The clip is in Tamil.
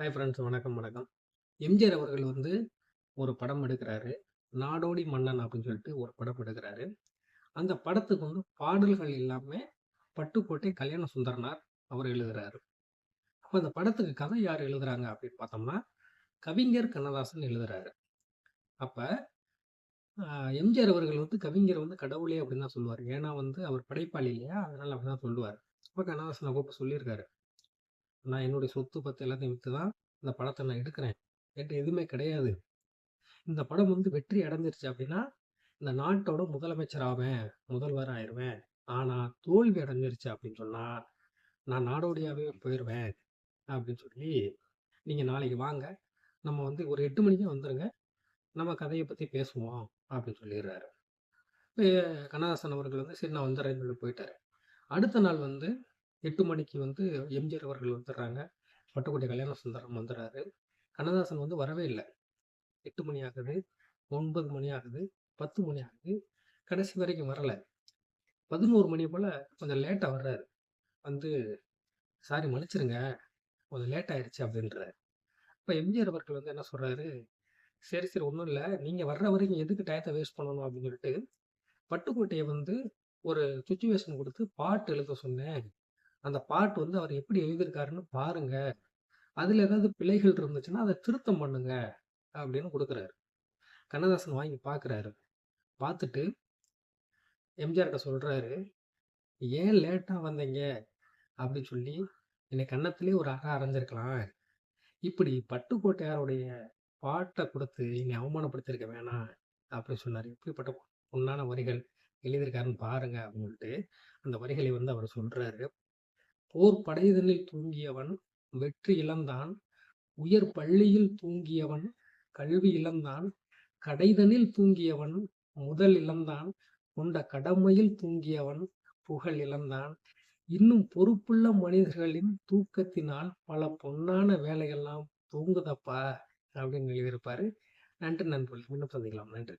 ஹாய் ஃப்ரெண்ட்ஸ் வணக்கம் வணக்கம். எம்ஜிஆர் அவர்கள் வந்து ஒரு படம் எடுக்கிறாரு. நாடோடி மன்னன் அப்படின்னு சொல்லிட்டு ஒரு படம் எடுக்கிறாரு. அந்த படத்துக்கு வந்து பாடல்கள் எல்லாமே பட்டுக்கோட்டை கல்யாண சுந்தரனார் அவர் எழுதுறாரு. அப்போ அந்த படத்துக்கு கதை யார் எழுதுறாங்க அப்படின்னு பார்த்தோம்னா கவிஞர் கண்ணதாசன் எழுதுறாரு. அப்போ எம்ஜிஆர் அவர்கள் வந்து கவிஞர் வந்து கடவுளே அப்படின்னு தான் சொல்லுவார். ஏன்னா வந்து அவர் படைப்பாளி இல்லையா? அதனால அப்படி தான் சொல்லுவார். அப்போ கண்ணதாசனை கூப்பிட்டு சொல்லியிருக்காரு. நான் என்னுடைய சொத்து பத்து எல்லாத்தையும் விற்று தான் இந்த படத்தை நான் எடுக்கிறேன். என்கிட்ட எதுவுமே கிடையாது. இந்த படம் வந்து வெற்றி அடைஞ்சிருச்சு அப்படின்னா இந்த நாட்டோட முதலமைச்சர் ஆவேன் முதல்வர் ஆயிடுவேன் ஆனால் தோல்வி அடைஞ்சிருச்சு அப்படின்னு சொன்னால் நான் நாடோடியாகவே போயிடுவேன் அப்படின்னு சொல்லி நீங்கள் நாளைக்கு வாங்க. நம்ம வந்து ஒரு எட்டு மணிக்கே வந்துடுங்க நம்ம கதையை பற்றி பேசுவோம் அப்படின்னு சொல்லிடுறாரு. இப்போ கண்ணதாசன் அவர்கள் வந்து சரி நான் வந்துடுறேன்னு சொல்லி போயிட்டாரு. அடுத்த நாள் வந்து எட்டு மணிக்கு வந்து எம்ஜிஆர் அவர்கள் வந்துடுறாங்க பட்டுக்கோட்டை கல்யாண சுந்தரம் வந்துடுறாரு கண்ணதாசன் வந்து வரவே இல்லை. எட்டு மணி ஆகுது ஒன்பது மணி ஆகுது பத்து மணி ஆகுது. கடைசி வரைக்கும் வரலை. பதினோரு மணி போல் கொஞ்சம் லேட்டாக வர்றாரு. வந்து சாரி மன்னிச்சிருங்க கொஞ்சம் லேட் ஆயிடுச்சு அப்படின்றாரு இப்போ எம்ஜிஆர் அவர்கள் வந்து என்ன சொல்கிறாரு சரி சரி ஒன்றும் இல்லை. நீங்கள் வர்ற வரைக்கும் எதுக்கு டயத்தை வேஸ்ட் பண்ணணும்? அப்படின்னு சொல்லிட்டு பட்டுக்கோட்டையை வந்து ஒரு சுச்சுவேஷன் கொடுத்து பாட்டு எழுத சொன்னேன். அந்த பாட்டு வந்து அவர் எப்படி எழுதியிருக்காருன்னு பாருங்க. அதில் ஏதாவது பிழைகள் இருந்துச்சுன்னா அதை திருத்தம் பண்ணுங்க அப்படின்னு கொடுக்குறாரு. கண்ணதாசன் வாங்கி பார்க்குறாரு பார்த்துட்டு எம்ஜிஆர்கிட்ட சொல்கிறாரு ஏன் லேட்டாக வந்தீங்க? அப்படின்னு சொல்லி என்னை கன்னத்திலே ஒரு அற அரைஞ்சிருக்கலாம். இப்படி பட்டுக்கோட்டையாருடைய பாட்டை கொடுத்து என்னை அவமானப்படுத்தியிருக்க வேணாம். அப்படின்னு சொன்னார். இப்படிப்பட்ட உன்னான வரிகள் எழுதியிருக்காருன்னு பாருங்க அப்படின்ட்டு அந்த வரிகளை வந்து அவர் சொல்கிறாரு போர் படைதனில் தூங்கியவன் வெற்றி இழந்தான். உயர் பள்ளியில் தூங்கியவன் கல்வி இழந்தான். கடைதனில் தூங்கியவன் முதல் இழந்தான். கொண்ட கடமையில் தூங்கியவன் புகழ் இழந்தான். இன்னும் பொறுப்புள்ள மனிதர்களின் தூக்கத்தினால் பல பொன்னான வேலைகள்லாம் தூங்குதப்பா அப்படின்னு எழுதியிருப்பாரு. நன்றி நண்பர்கள். இன்னும் சந்திக்கலாம். நன்றி.